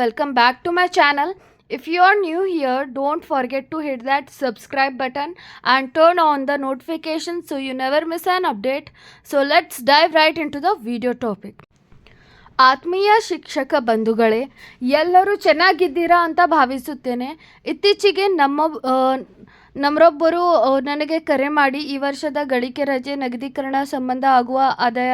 welcome back to my channel. If you are new here, don't forget to hit that subscribe button and turn on the notifications so you never miss an update. So let's dive right into the video topic. ಆತ್ಮೀಯ ಶಿಕ್ಷಕ ಬಂಧುಗಳೇ ಎಲ್ಲರೂ ಚೆನ್ನಾಗಿದ್ದೀರಾ ಅಂತ ಭಾವಿಸುತ್ತೇನೆ ಇತ್ತೀಚೆಗೆ ನಮ್ಮ ಆ, ನಮ್ಮರೊಬ್ಬರು ನನಗೆ ಕರೆ ಮಾಡಿ ಈ ವರ್ಷದ ಗಳಿಕೆ ರಜೆ ನಗದೀಕರಣ ಸಂಬಂಧ ಆಗುವ ಆದಾಯ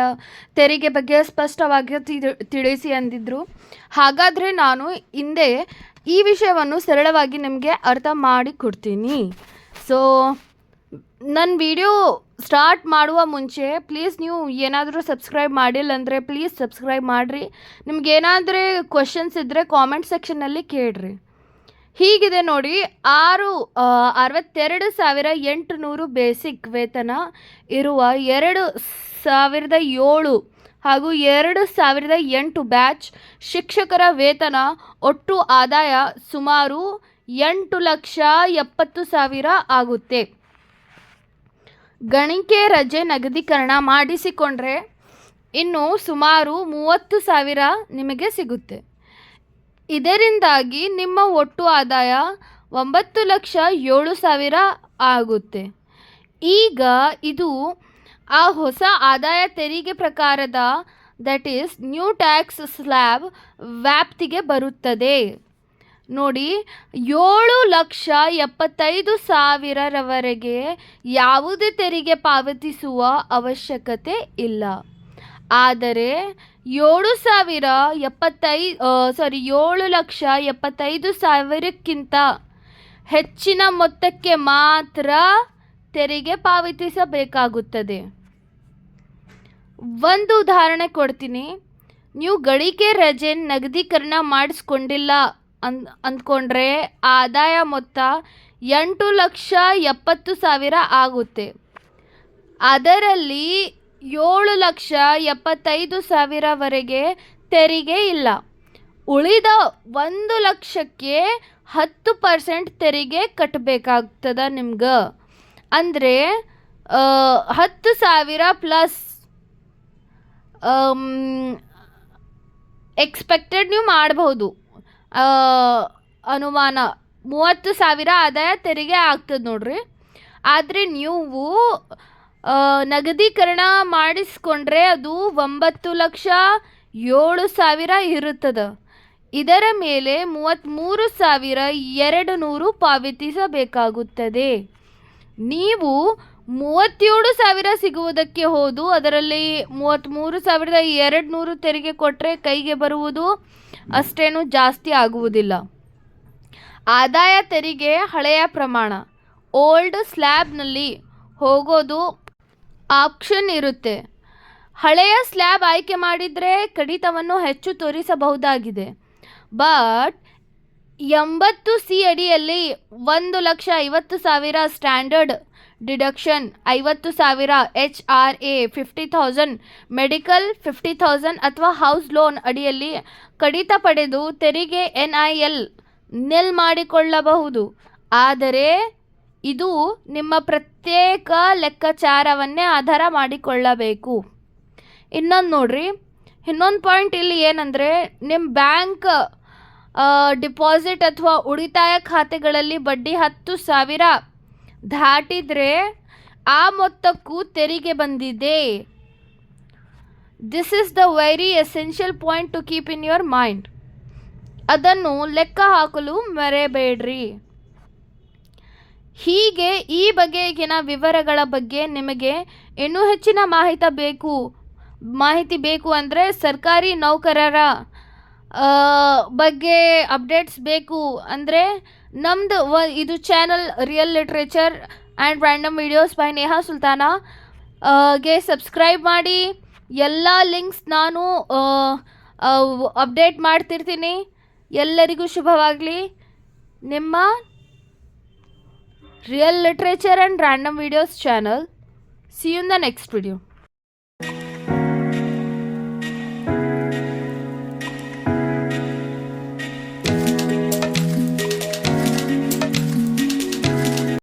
ತೆರಿಗೆ ಬಗ್ಗೆ ಸ್ಪಷ್ಟವಾಗಿ ತಿಳಿ- ತಿಳಿಸಿ ಅಂದಿದ್ರು. ಹಾಗಾದರೆ ನಾನು ಹಿಂದೆ ಈ ವಿಷಯವನ್ನು ಸರಳವಾಗಿ ನಿಮಗೆ ಅರ್ಥ ಮಾಡಿ ಕೊಡ್ತೀನಿ. ಸೊ ನನ್ನ ವಿಡಿಯೋ ಸ್ಟಾರ್ಟ್ ಮಾಡುವ ಮುಂಚೆ ಪ್ಲೀಸ್ ನೀವು ಏನಾದರೂ ಸಬ್ಸ್ಕ್ರೈಬ್ ಮಾಡಿಲ್ಲ ಅಂದರೆ ಪ್ಲೀಸ್ ಸಬ್ಸ್ಕ್ರೈಬ್ ಮಾಡಿರಿ. ನಿಮ್ಗೆ ಏನಾದರೂ ಕ್ವಶನ್ಸ್ ಇದ್ದರೆ ಕಾಮೆಂಟ್ ಸೆಕ್ಷನ್ನಲ್ಲಿ ಕೇಳ್ರಿ. ಹೀಗಿದೆ ನೋಡಿ, ಆರು ಅರವತ್ತೆರಡು ಸಾವಿರ ಎಂಟುನೂರು ಬೇಸಿಕ್ ವೇತನ ಇರುವ ಎರಡು ಸಾವಿರದ ಏಳು ಹಾಗೂ ಎರಡು ಸಾವಿರದ ಎಂಟು ಬ್ಯಾಚ್ ಶಿಕ್ಷಕರ ವೇತನ ಒಟ್ಟು ಆದಾಯ ಸುಮಾರು ಎಂಟು ಲಕ್ಷ ಎಪ್ಪತ್ತು ಸಾವಿರ ಆಗುತ್ತೆ. ಗಣಿಕೆ ರಜೆ ನಗದೀಕರಣ ಮಾಡಿಸಿಕೊಂಡ್ರೆ ಇನ್ನು ಸುಮಾರು ಮೂವತ್ತು ಸಾವಿರ ನಿಮಗೆ ಸಿಗುತ್ತೆ. ಇದರಿಂದಾಗಿ ನಿಮ್ಮ ಒಟ್ಟು ಆದಾಯ ಒಂಬತ್ತು ಲಕ್ಷ ಏಳು ಸಾವಿರ ಆಗುತ್ತೆ. ಈಗ ಇದು ಆ ಹೊಸ ಆದಾಯ ತೆರಿಗೆ ಪ್ರಕಾರದ that is new tax slab ವ್ಯಾಪ್ತಿಗೆ ಬರುತ್ತದೆ. ನೋಡಿ, ಏಳು ಲಕ್ಷ ಎಪ್ಪತ್ತೈದು ಸಾವಿರರವರೆಗೆ ಯಾವುದೇ ತೆರಿಗೆ ಪಾವತಿಸುವ ಅವಶ್ಯಕತೆ ಇಲ್ಲ. ಆದರೆ ಏಳು ಸಾವಿರ ಎಪ್ಪತ್ತೈ ಸಾರಿ ಏಳು ಲಕ್ಷ ಎಪ್ಪತ್ತೈದು ಸಾವಿರಕ್ಕಿಂತ ಹೆಚ್ಚಿನ ಮೊತ್ತಕ್ಕೆ ಮಾತ್ರ ತೆರಿಗೆ ಪಾವತಿಸಬೇಕಾಗುತ್ತದೆ. ಒಂದು ಉದಾಹರಣೆ ಕೊಡ್ತೀನಿ. ನೀವು ಗಳಿಕೆ ರಜೆ ನಗದೀಕರಣ ಮಾಡಿಸ್ಕೊಂಡಿಲ್ಲ ಅನ್, ಅಂದ್ಕೊಂಡ್ರೆ ಆದಾಯ ಮೊತ್ತ ಎಂಟು ಲಕ್ಷ ಎಪ್ಪತ್ತು ಸಾವಿರ ಆಗುತ್ತೆ. ಅದರಲ್ಲಿ ಏಳು ಲಕ್ಷ ಎಪ್ಪತ್ತೈದು ಸಾವಿರವರೆಗೆ ತೆರಿಗೆ ಇಲ್ಲ. ಉಳಿದ ಒಂದು ಲಕ್ಷಕ್ಕೆ ಹತ್ತು ಪರ್ಸೆಂಟ್ ತೆರಿಗೆ ಕಟ್ಟಬೇಕಾಗ್ತದ ನಿಮ್ಗೆ. ಅಂದರೆ ಹತ್ತು ಸಾವಿರ ಪ್ಲಸ್ ಎಕ್ಸ್ಪೆಕ್ಟೆಡ್ ನೀವು ಮಾಡಬಹುದು ಅನುಮಾನ, ಮೂವತ್ತು ಸಾವಿರ ಆದಾಯ ತೆರಿಗೆ ಆಗ್ತದೆ ನೋಡ್ರಿ. ಆದರೆ ನೀವು ನಗದೀಕರಣ ಮಾಡಿಸ್ಕೊಂಡ್ರೆ ಅದು ಒಂಬತ್ತು ಲಕ್ಷ ಏಳು ಸಾವಿರ ಇರುತ್ತದೆ. ಇದರ ಮೇಲೆ ಮೂವತ್ತ್ಮೂರು ಸಾವಿರ ಎರಡು ನೂರು ಪಾವತಿಸಬೇಕಾಗುತ್ತದೆ. ನೀವು ಮೂವತ್ತೇಳು ಸಾವಿರ ಸಿಗುವುದಕ್ಕೆ ಹೋದು, ಅದರಲ್ಲಿ ಮೂವತ್ತ್ಮೂರು ಸಾವಿರದ ಎರಡು ನೂರು ತೆರಿಗೆ ಕೊಟ್ಟರೆ ಕೈಗೆ ಬರುವುದು ಅಷ್ಟೇನು ಜಾಸ್ತಿ ಆಗುವುದಿಲ್ಲ. ಆದಾಯ ತೆರಿಗೆ ಹಳೆಯ ಪ್ರಮಾಣ. ಓಲ್ಡ್ ಸ್ಲ್ಯಾಬ್ನಲ್ಲಿ ಹೋಗೋದು ಆಪ್ಷನ್ ಇರುತ್ತೆ. ಹಳೆಯ ಸ್ಲ್ಯಾಬ್ ಆಯ್ಕೆ ಮಾಡಿದರೆ ಕಡಿತವನ್ನು ಹೆಚ್ಚು ತೋರಿಸಬಹುದಾಗಿದೆ. ಬಟ್ ಎಂಬತ್ತು ಸಿ ಅಡಿಯಲ್ಲಿ ಒಂದು ಲಕ್ಷ ಐವತ್ತು ಸಾವಿರ ಸ್ಟ್ಯಾಂಡರ್ಡ್ ಡಿಡಕ್ಷನ್, ಐವತ್ತು ಸಾವಿರ H R A, fifty thousand medical, fifty thousand ಅಥವಾ ಹೌಸ್ ಲೋನ್ ಅಡಿಯಲ್ಲಿ ಕಡಿತ ಪಡೆದು ತೆರಿಗೆ ಎನ್ ಐ ಎಲ್ ನಿಲ್ ಮಾಡಿಕೊಳ್ಳಬಹುದು. ಆದರೆ ಇದು ನಿಮ್ಮ ಪ್ರತ್ಯೇಕ ಲೆಕ್ಕಾಚಾರವನ್ನೇ ಆಧಾರ ಮಾಡಿಕೊಳ್ಳಬೇಕು. ಇನ್ನೊಂದು ನೋಡ್ರಿ. ಇನ್ನೊಂದು ಪಾಯಿಂಟ್ ಇಲ್ಲಿ ಏನಂದರೆ ನಿಮ್ಮ ಬ್ಯಾಂಕ್ ಡಿಪಾಸಿಟ್ ಅಥವಾ ಉಳಿತಾಯ ಖಾತೆಗಳಲ್ಲಿ ಬಡ್ಡಿ ಹತ್ತು ಸಾವಿರ ದಾಟಿದರೆ ಆ ಮೊತ್ತಕ್ಕೂ ತೆರಿಗೆ ಬಂದಿದೆ. This is the very essential point to keep in your mind ಅದನ್ನು ಲೆಕ್ಕ ಹಾಕಲು ಮರೆಯಬೇಡ್ರಿ ಹೀಗೆ ಈ ಬಗೆಗಿನ ವಿವರಗಳ ಬಗ್ಗೆ ನಿಮಗೆ ಇನ್ನೂ ಹೆಚ್ಚಿನ ಮಾಹಿತಿ ಬೇಕು. ಮಾಹಿತಿ ಬೇಕು ಅಂದರೆ ಸರ್ಕಾರಿ ನೌಕರರ ಬಗ್ಗೆ ಅಪ್ಡೇಟ್ಸ್ ಬೇಕು ಅಂದರೆ ನಮ್ಮದು ಇದು channel real literature and random videos by Neha Sultana. ಗೆ ಸಬ್ಸ್ಕ್ರೈಬ್ ಮಾಡಿ. ಎಲ್ಲ ಲಿಂಕ್ಸ್ ನಾನು ಅಪ್ಡೇಟ್ ಮಾಡ್ತಿರ್ತೀನಿ. ಎಲ್ಲರಿಗೂ ಶುಭವಾಗಲಿ. ನಿಮ್ಮ Real Literature and Random Videos channel. See you in the next video.